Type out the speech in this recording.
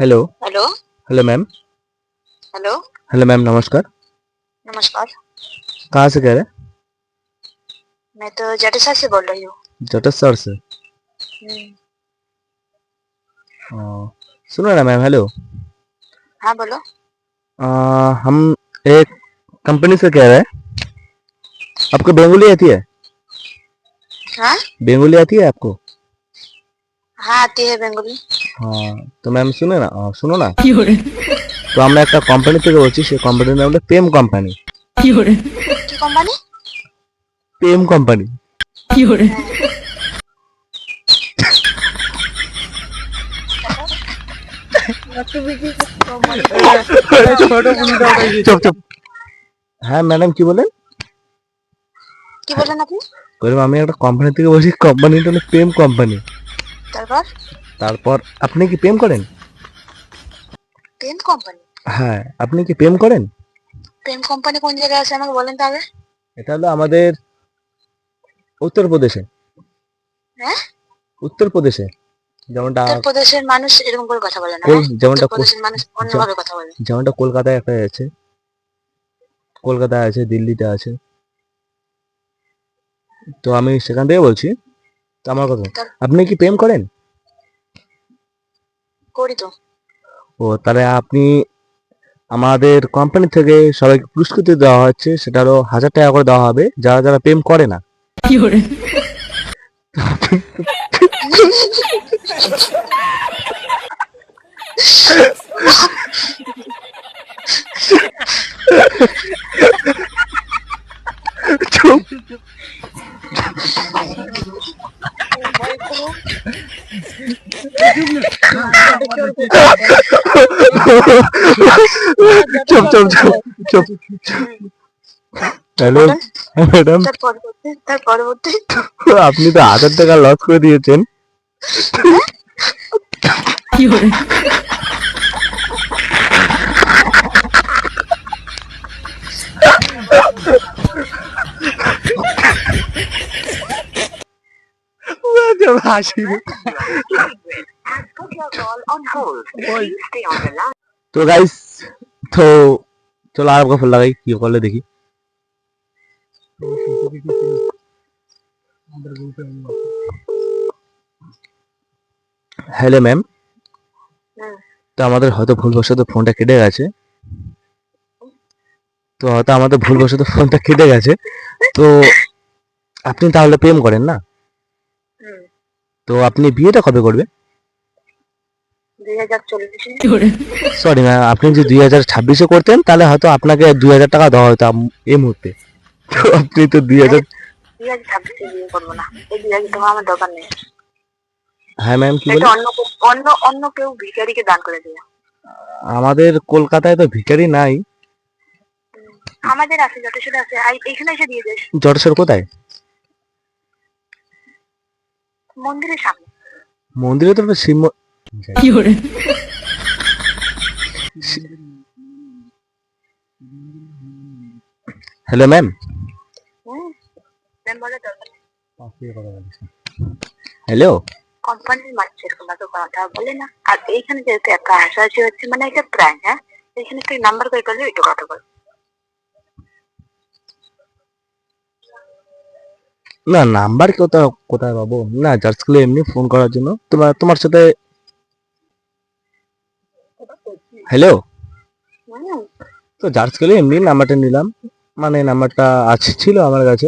Hello hello hello ma'am hello hello ma'am नमस्कार नमस्कार कहाँ से कह रहे हैं? मैं तो जटेसा से बोल रही हूँ। जटसर से? हम्म, सुनो ना मैम हेलो हाँ बोलो। अ, हम एक कंपनी से कह रहे हैं। आपको बेंगुली आती है? हाँ बेंगोली आती है आपको हाँ आती है बेंगोली হ্যাঁ তো ম্যাম শুনে না আহ, শুনো না তো আমরা একটা কোম্পানি থেকে বলছি সেই কোম্পানির নাম হলো পেম কোম্পানি কি কোম্পানি পেম কোম্পানি চুপ চুপ হ্যাঁ ম্যাডাম কি বলেন কি বললেন আপনি? বললাম আমি একটা কোম্পানি থেকে বলছি কোম্পানিটা হলো প্রেম কোম্পানি তারপর? তারপর আপনি কি প্রেম করেন? প্রেম কোম্পানি হ্যাঁ আপনি কি প্রেম করেন? প্রেম কোম্পানি কোন জায়গায় আছে আমাকে বলেন তাহলে? এটা হলো আমাদের উত্তরপ্রদেশে। হ্যাঁ? উত্তরপ্রদেশে। যেমনটা উত্তরপ্রদেশের মানুষ এরকম করে কথা বলে না হ্যাঁ? যেমনটা মানুষ অন্যভাবে কথা বলে। যেমনটা কলকাতায় একটা আছে। কলকাতায় আছে দিল্লিতে আছে। তো আমি সেখান থেকে বলছি তো আমার কথা আপনি কি প্রেম করেন? করি তো। ও তাহলে আপনি আমাদের কোম্পানি থেকে সবাইকে পুরস্কৃত দেওয়া হচ্ছে সেটা হলো হাজার টাকা করে দেওয়া হবে যারা যারা প্রেম করে না। চুপ চুপ চুপ চুপ চুপ। হ্যালো ম্যাডাম তার পরবর্তী পরবর্তী। আপনি তো হাজার টাকা লস করে দিয়েছেন। হাসি তো গাইস তো চলো আর ফোন লাগাই কি করলে দেখি। Hello ma'am. তো আমাদের হয়তো ভুলবশত ফোনটা কেটে গেছে। তো হয়তো আমাদের ভুলবশত ফোনটা কেটে গেছে। তো আপনি তাহলে প্রেম করেন না? তো আপনি বিয়েটা কবে করবেন সরি ম্যাম আপনি যদি দুই হাজার ছাব্বিশে করতেন তাহলে হয়তো আপনাকে দুই হাজার টাকা দেওয়া হতো এই মুহূর্তে। আপনি তো দুই হাজার হ্যাঁ ম্যাম কি অন্য কেউ- অন্য অন্য কেউ ভিখারিকে দান করে আমাদের কলকাতায় তো ভিখারি নাই। আমাদের আছে আই- এসে দিয়ে কোথায়? মন্দিরের সামনে। মন্দিরে তো শিব হ্যালো ম্যাম হ্যালো কোম্পানির মানুষ এরকম ভাবে কথা বলে না। আর এইখানে যেহেতু একা হাসাহাসি হচ্ছে মানে এটা প্রায় হ্যাঁ? এইখানে তুই নাম্বার করে করলে একটু কথা বল। না নাম্বার কোথায় কোথায় পাবো? না জাস্ট এমনি ফোন করার জন্য। তোমার তোমার সাথে হ্যালো তো জার্জ করলে এমনি নাম্বারটা নিলাম। মানে নাম্বারটা আছে ছিল আমার কাছে।